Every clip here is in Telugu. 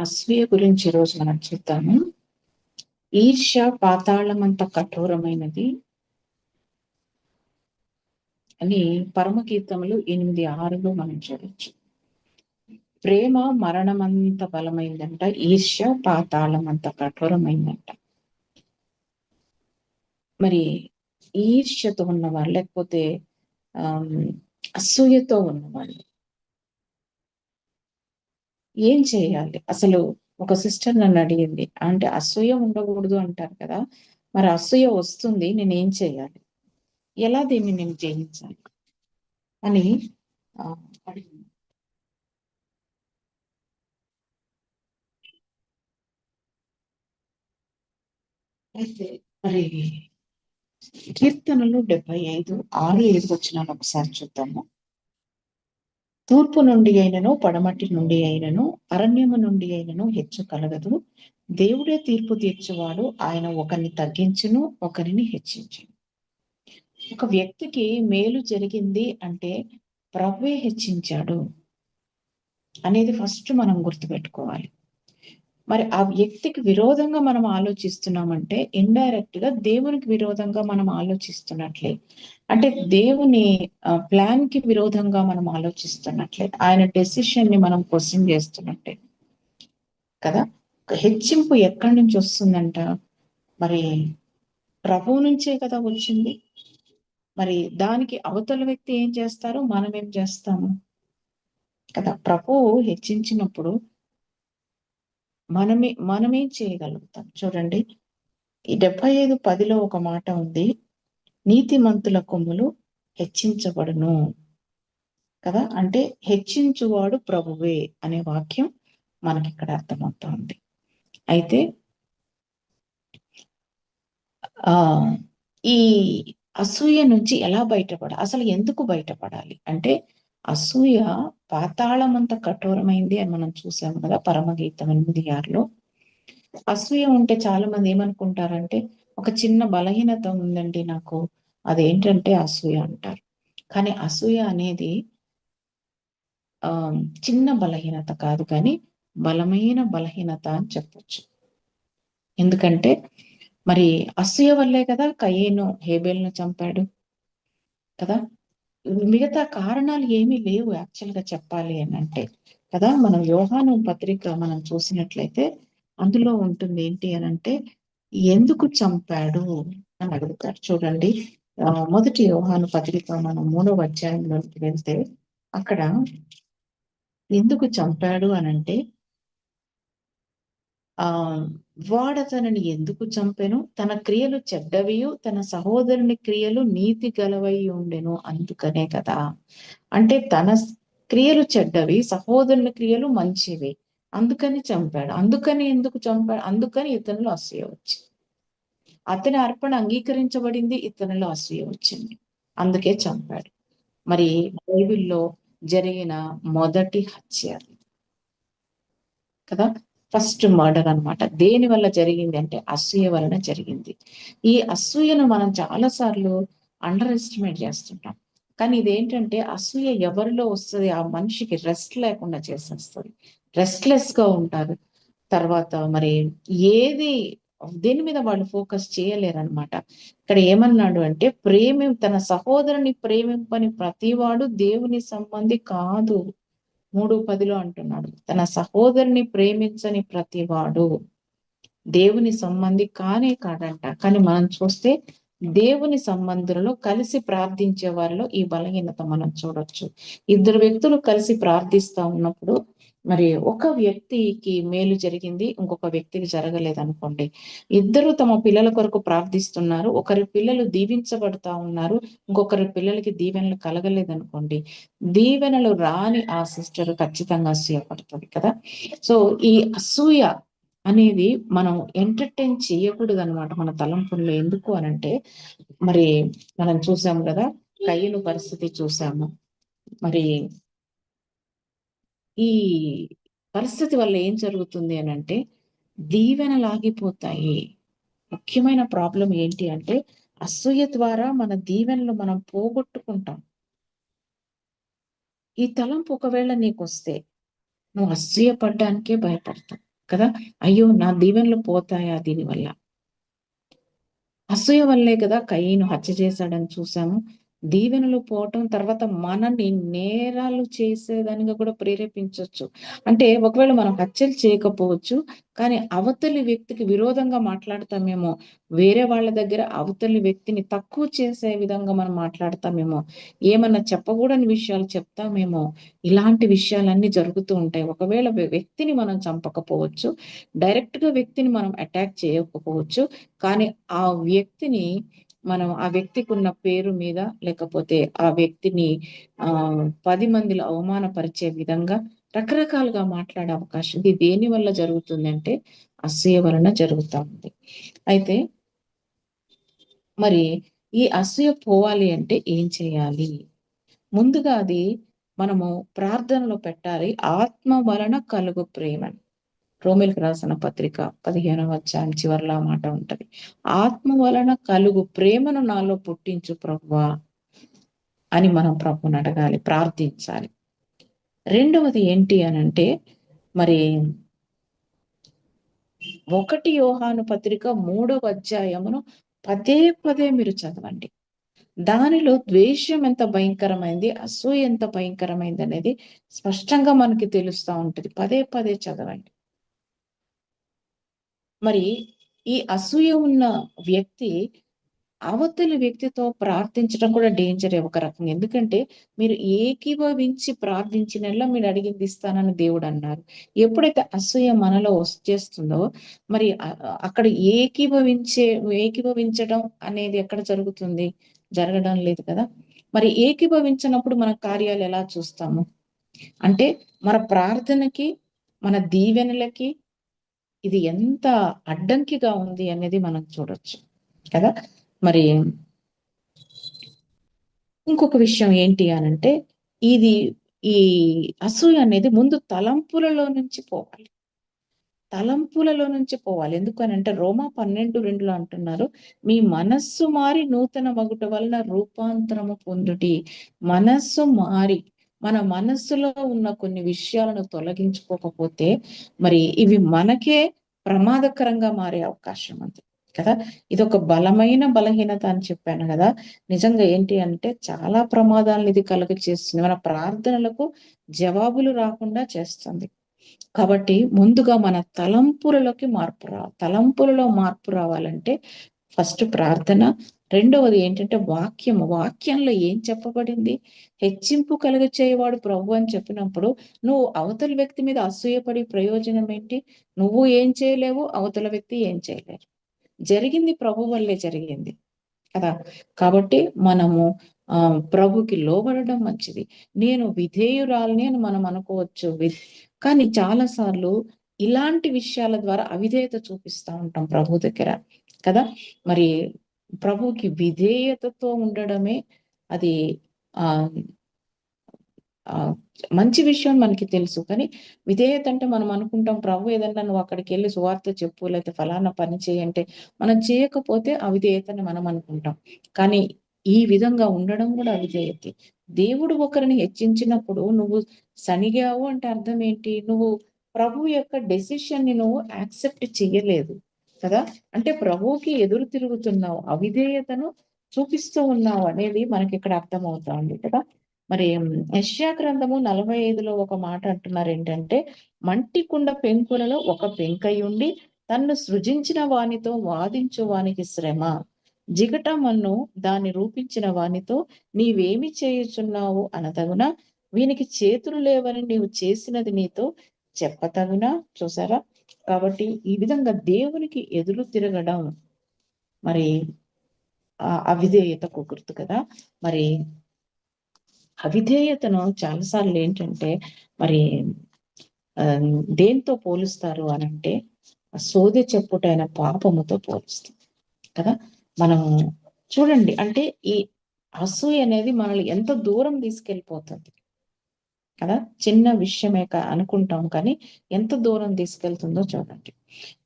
అసూయ గురించి ఈరోజు మనం చూద్దాము. ఈర్ష్య పాతాళమంత కఠోరమైనది. అని పరమకీర్తములు ఎనిమిది ఆరులో మనం చూడొచ్చు. ప్రేమ మరణమంత బలమైందంట ఈర్ష్య పాతాళం అంత కఠోరమైందంట. మరి ఈర్ష్యతో ఉన్నవాళ్ళు లేకపోతే అసూయతో ఉన్నవాళ్ళు ఏం చేయాలి? అసలు ఒక సిస్టర్ నన్ను అడిగింది అంటే అసూయ ఉండకూడదు అంటారు కదా మరి అసూయ వస్తుంది నేను ఏం చేయాలి? ఎలా దీన్ని నేను జయించాలి? అని అడిగింది. అయితే మరి కీర్తనలు డెబ్బై ఐదు ఆరు ఏడు వచ్చిన ఒకసారి చూద్దాము. తూర్పు నుండి అయినను పడమటి నుండి అయినను అరణ్యము నుండి అయినను హెచ్చు కలగదు దేవుడే తీర్పు తీర్చువాడు ఆయన ఒకరిని తగ్గించును ఒకరిని హెచ్చించును. ఒక వ్యక్తికి మేలు జరిగింది అంటే ప్రభువే హెచ్చించాడు అనేది ఫస్ట్ మనం గుర్తుపెట్టుకోవాలి. మరి ఆ వ్యక్తికి విరోధంగా మనం ఆలోచిస్తున్నామంటే ఇండైరెక్ట్గా దేవునికి విరోధంగా మనం ఆలోచిస్తున్నట్లే. అంటే దేవుని ప్లాన్కి విరోధంగా మనం ఆలోచిస్తున్నట్లే. ఆయన డెసిషన్ని మనం క్వశ్చన్ చేస్తున్నట్టే. కదా? హెచ్చింపు ఎక్కడి నుంచి వస్తుందంట? మరి ప్రభువు నుంచే కదా వచ్చింది. మరి దానికి అవతల వ్యక్తి ఏం చేస్తారు మనం ఏం చేస్తాము? కదా? ప్రభువు హెచ్చించినప్పుడు మనమే మనమేం చేయగలుగుతాం. చూడండి. ఈ డెబ్బై ఐదు పదిలో ఒక మాట ఉంది. నీతిమంతుల కొమ్ములు హెచ్చించబడును. కదా? అంటే హెచ్చించువాడు ప్రభువే అనే వాక్యం మనకి ఇక్కడ అర్థమవుతా ఉంది అయితే ఆ ఈ అసూయ నుంచి ఎలా బయటపడ అసలు ఎందుకు బయటపడాలి? అంటే అసూయ పాతాళమంత కఠోరమైంది అని మనం చూసాము కదా పరమగీతం ఎనిమిది ఆరులో. అసూయ ఉంటే చాలా మంది ఏమనుకుంటారంటే ఒక చిన్న బలహీనత ఉందండి నాకు అదేంటంటే అసూయ అంటారు. కానీ అసూయ అనేది ఆ చిన్న బలహీనత కాదు కానీ బలమైన బలహీనత అని చెప్పచ్చు. ఎందుకంటే మరి అసూయ వల్లే కదా కయ్యేను హేబేల్ను చంపాడు కదా? మిగతా కారణాలు ఏమీ లేవు యాక్చువల్గా చెప్పాలి అని అంటే. కదా మనం యోహాను పత్రిక మనం చూసినట్లయితే అందులో ఉంటుంది ఏంటి అని అంటే ఎందుకు చంపాడు? అని అడుగుతారు. చూడండి మొదటి యోహాను పత్రిక మనం మూడవ అధ్యాయంలోకి వెళ్తే అక్కడ ఎందుకు చంపాడు? అనంటే ఆ వాడతనని ఎందుకు చంపెను? తన క్రియలు చెడ్డవియు తన సహోదరుని క్రియలు నీతి గలవై ఉండెను అందుకనే కదా. అంటే తన క్రియలు చెడ్డవి సహోదరుని క్రియలు మంచివి. అందుకని చంపాడు. అందుకని ఎందుకు చంపాడు? అందుకని ఇతనులు అసూయ వచ్చింది. అతని అర్పణ అంగీకరించబడింది ఇతనిలో అసూయ వచ్చింది. అందుకే చంపాడు. మరి బైబిల్లో జరిగిన మొదటి హత్య కదా? ఫస్ట్ మర్డర్ అనమాట దేని వల్ల జరిగింది అంటే అసూయ వలన జరిగింది. ఈ అసూయను మనం చాలా సార్లు అండర్ ఎస్టిమేట్ చేస్తుంటాం. కానీ ఇదేంటంటే అసూయ ఎవరిలో వస్తుంది? ఆ మనిషికి రెస్ట్ లేకుండా చేసేస్తుంది. రెస్ట్లెస్గా ఉంటారు. తర్వాత మరి ఏది దేని మీద వాళ్ళు ఫోకస్ చేయలేరనమాట ఇక్కడ ఏమన్నాడు అంటే ప్రేమి తన సహోదరుని ప్రేమింపని ప్రతివాడు దేవుని సంబంధి కాదు. మూడు పదిలో అంటున్నాడు. తన సహోదరుని ప్రేమించని ప్రతివాడు దేవుని సంబంధి కానే కాదంట. కానీ మనం చూస్తే దేవుని సంబంధులలో కలిసి ప్రార్థించే వారిలో ఈ బలహీనత మనం చూడొచ్చు. ఇద్దరు వ్యక్తులు కలిసి ప్రార్థిస్తా ఉన్నప్పుడు మరి ఒక వ్యక్తికి మేలు జరిగింది ఇంకొక వ్యక్తికి జరగలేదు అనుకోండి ఇద్దరు తమ పిల్లల కొరకు ప్రార్థిస్తున్నారు ఒకరి పిల్లలు దీవించబడతా ఉన్నారు ఇంకొకరి పిల్లలకి దీవెనలు కలగలేదు అనుకోండి దీవెనలు రాని ఆ సిస్టర్ ఖచ్చితంగా అసూయపడుతుంది కదా. సో ఈ అసూయ అనేది మనం ఎంటర్టైన్ చేయకూడదు అనమాట మన తలంపుల్లో. ఎందుకు అనంటే మరి మనం చూసాము కదా కయ్యను పరిస్థితి చూసాము. మరి ఈ పరిస్థితి వల్ల ఏం జరుగుతుంది అని అంటే దీవెన లాగిపోతాయి ముఖ్యమైన ప్రాబ్లం ఏంటి అంటే అసూయ ద్వారా మన దీవెనలు మనం పోగొట్టుకుంటాం. ఈ తలంపు ఒకవేళ నీకు వస్తే నువ్వు అసూయ పడ్డానికే భయపడతావు కదా? అయ్యో నా దీవెనలు పోతాయా దీనివల్ల? అసూయ వల్లే కదా కయ్యను హత్య చేశాడని చూసాము. దీవెనలు పోవటం తర్వాత మనని నేరాలు చేసేదానిగా కూడా ప్రేరేపించవచ్చు అంటే ఒకవేళ మనం హత్యలు చేయకపోవచ్చు కానీ అవతలి వ్యక్తికి విరోధంగా మాట్లాడతామేమో వేరే వాళ్ళ దగ్గర అవతలి వ్యక్తిని తక్కువ చేసే విధంగా మనం మాట్లాడతామేమో ఏమన్నా చెప్పకూడని విషయాలు చెప్తామేమో ఇలాంటి విషయాలన్నీ జరుగుతూ ఉంటాయి. ఒకవేళ వ్యక్తిని మనం చంపకపోవచ్చు డైరెక్ట్గా వ్యక్తిని మనం అటాక్ చేయకపోవచ్చు కానీ ఆ వ్యక్తిని మనం ఆ వ్యక్తికి ఉన్న పేరు మీద లేకపోతే ఆ వ్యక్తిని ఆ పది మందిలో అవమానపరిచే విధంగా రకరకాలుగా మాట్లాడే అవకాశం ఇది దేని వల్ల జరుగుతుందంటే అసూయ వలన జరుగుతూ ఉంది. అయితే మరి ఈ అసూయ పోవాలి అంటే ఏం చేయాలి? ముందుగా అది మనము ప్రార్థనలో పెట్టాలి. ఆత్మ వలన కలుగు ప్రేమని. రోమిల్కి రాసిన పత్రిక పదిహేనవ అధ్యాయం చివరిలో మాట ఉంటది. ఆత్మ వలన కలుగు ప్రేమను నాలో పుట్టించు ప్రవ్వా అని మనం ప్రభుని అడగాలి ప్రార్థించాలి. రెండవది ఏంటి అని అంటే మరి ఒకటి యోహాను పత్రిక మూడవ అధ్యాయమును పదే పదే మీరు చదవండి. దానిలో ద్వేషం ఎంత భయంకరమైంది అసూయ ఎంత భయంకరమైంది అనేది స్పష్టంగా మనకి తెలుస్తూ ఉంటుంది. పదే పదే చదవండి. మరి ఈ అసూయ ఉన్న వ్యక్తి అవతలి వ్యక్తితో ప్రార్థించడం కూడా డేంజర్ ఒక రకం ఎందుకంటే మీరు ఏకీభవించి ప్రార్థించినలా మీరు అడిగింది ఇస్తానని దేవుడు అన్నారు. ఎప్పుడైతే అసూయ మనలో వచ్చేస్తుందో మరి అక్కడ ఏకీభవించే ఏకీభవించడం అనేది ఎక్కడ జరుగుతుంది? జరగడం లేదు కదా. మరి ఏకీభవించినప్పుడు మన కార్యాలు ఎలా చూస్తాము? అంటే మన ప్రార్థనకి మన దీవెనలకి ఇది ఎంత అడ్డంకిగా ఉంది అనేది మనం చూడొచ్చు కదా? మరి ఇంకొక విషయం ఏంటి అనంటే ఇది ఈ అసూయ అనేది ముందు తలంపులలో నుంచి పోవాలి. తలంపులలో నుంచి పోవాలి. ఎందుకనంటే రోమా పన్నెండు రెండులో అంటున్నారు మీ మనస్సు మారి నూతన మగుట వలన రూపాంతరము పొందుటి మనస్సు మారి మన మనస్సులో ఉన్న కొన్ని విషయాలను తొలగించుకోకపోతే మరి ఇవి మనకే ప్రమాదకరంగా మారే అవకాశం ఉంది కదా? ఇది ఒక బలమైన బలహీనత అని చెప్పాను కదా. నిజంగా ఏంటి అంటే చాలా ప్రమాదాలను ఇది కలుగ చేస్తుంది మన ప్రార్థనలకు జవాబులు రాకుండా చేస్తుంది. కాబట్టి ముందుగా మన తలంపులలోకి మార్పు రా తలంపులలో మార్పు రావాలంటే ఫస్ట్ ప్రార్థన రెండవది ఏంటంటే వాక్యం వాక్యంలో ఏం చెప్పబడింది? హెచ్చింపు కలుగ చేయవాడు ప్రభు అని చెప్పినప్పుడు నువ్వు అవతల వ్యక్తి మీద అసూయపడి ప్రయోజనం ఏంటి? నువ్వు ఏం చేయలేవు అవతల వ్యక్తి ఏం చేయలేరు. జరిగింది ప్రభు వల్లే జరిగింది కదా? కాబట్టి మనము ఆ ప్రభుకి లోబడడం మంచిది. నేను విధేయురాలని అని మనం అనుకోవచ్చు. కానీ చాలా సార్లు ఇలాంటి విషయాల ద్వారా అవిధేయత చూపిస్తూ ఉంటాం ప్రభు దగ్గర కదా? మరి ప్రభుకి విధేయతతో ఉండడమే అది ఆ మంచి విషయం మనకి తెలుసు. కానీ విధేయత అంటే మనం అనుకుంటాం ప్రభు ఏదన్నా నువ్వు అక్కడికి వెళ్ళి సువార్త చెప్పు లేకపోతే ఫలానా పని చేయంటే మనం చేయకపోతే అవిధేయతని మనం అనుకుంటాం. కానీ ఈ విధంగా ఉండడం కూడా అవిధేయతే దేవుడు ఒకరిని హెచ్చించినప్పుడు నువ్వు సనిగావు అంటే అర్థం ఏంటి? నువ్వు ప్రభు యొక్క డెసిషన్ని నువ్వు యాక్సెప్ట్ చేయలేదు. కదా? అంటే ప్రభువుకి ఎదురు తిరుగుతున్నావు అవిధేయతను చూపిస్తూ ఉన్నావు అనేది మనకి ఇక్కడ అర్థమవుతా ఉంది కదా? మరి యశ్యా గ్రంథము నలభై ఐదులో ఒక మాట అంటున్నారు ఏంటంటే మంటి కుండ పెంకులలో ఒక పెంకయుండి తన్ను సృజించిన వానితో వాదించు వానికి శ్రమ. జిగటమన్ను దాన్ని రూపించిన వానితో నీవేమి చేయుచున్నావు అనదగున వీనికి చేతులు లేవని నీవు చేసినది నీతో చెప్పతగునా? చూసారా? కాబట్టి ఈ విధంగా దేవునికి ఎదురు తిరగడం మరి అవిధేయతకు గుర్తు కదా? మరి అవిధేయతను చాలాసార్లు ఏంటంటే మరి దేంతో పోలుస్తారు అని అంటే సోదె చెప్పుటైన పాపముతో పోలుస్తారు కదా? మనం చూడండి అంటే ఈ అసూయ అనేది మనల్ని ఎంత దూరం తీసుకెళ్ళిపోతుంది? కదా? చిన్న విషయమే అనుకుంటాం కానీ ఎంత దూరం తీసుకెళ్తుందో చూడండి.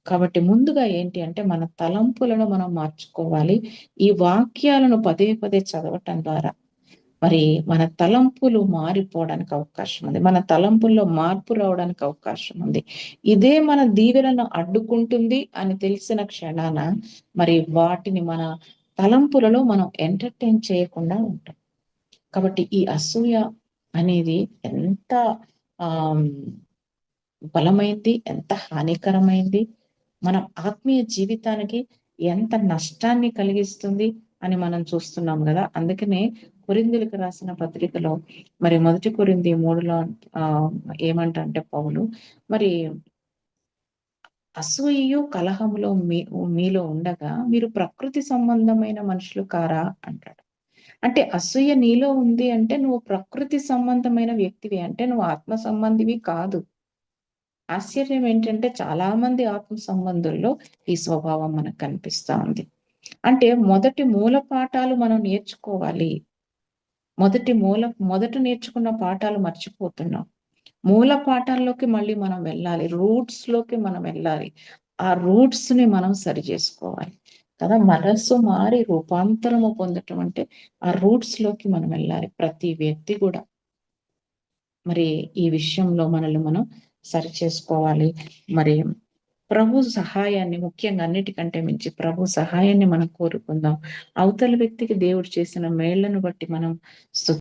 కాబట్టి ముందుగా ఏంటి అంటే మన తలంపులను మనం మార్చుకోవాలి. ఈ వాక్యాలను పదే పదే చదవటం ద్వారా. మరి మన తలంపులు మారిపోవడానికి అవకాశం ఉంది. మన తలంపుల్లో మార్పు రావడానికి అవకాశం ఉంది. ఇదే మన దీవెలను అడ్డుకుంటుంది అని తెలిసిన క్షణాన మరి వాటిని మన తలంపులలో మనం ఎంటర్టైన్ చేయకుండా ఉంటాం. కాబట్టి ఈ అసూయ అనేది ఎంత ఆ బలమైంది ఎంత హానికరమైంది మన ఆత్మీయ జీవితానికి ఎంత నష్టాన్ని కలిగిస్తుంది అని మనం చూస్తున్నాం కదా. అందుకనే కొరిందులకు రాసిన పత్రికలో మరి మొదటి కొరింది మూడులో ఆ ఏమంటే పౌలు మరి అసూయు కలహములో మీ మీలో ఉండగా మీరు ప్రకృతి సంబంధమైన మనుషులు కారా అంటాడు. అంటే అసూయ నీలో ఉంది అంటే నువ్వు ప్రకృతి సంబంధమైన వ్యక్తివి అంటే నువ్వు ఆత్మ సంబంధివి కాదు. ఆశ్చర్యం ఏంటంటే చాలా మంది ఆత్మ సంబంధుల్లో ఈ స్వభావం మనకు కనిపిస్తా ఉంది. అంటే మొదటి మూల పాఠాలు మనం నేర్చుకోవాలి. మొదటి మూల మొదట నేర్చుకున్న పాఠాలు మర్చిపోతున్నాం. మూల పాఠాల్లోకి మళ్ళీ మనం వెళ్ళాలి రూట్స్లోకి మనం వెళ్ళాలి. ఆ రూట్స్ని మనం సరి చేసుకోవాలి. కదా మనస్సు మారి రూపాంతరము పొందటం అంటే ఆ రూట్స్లోకి మనం వెళ్ళాలి ప్రతి వ్యక్తి కూడా. మరి ఈ విషయంలో మనల్ని మనం సరి చేసుకోవాలి. మరి ప్రభు సహాయాన్ని ముఖ్యంగా అన్నిటికంటే మించి ప్రభు సహాయాన్ని మనం కోరుకుందాం. అవతల వ్యక్తికి దేవుడు చేసిన మేళ్ళను బట్టి మనం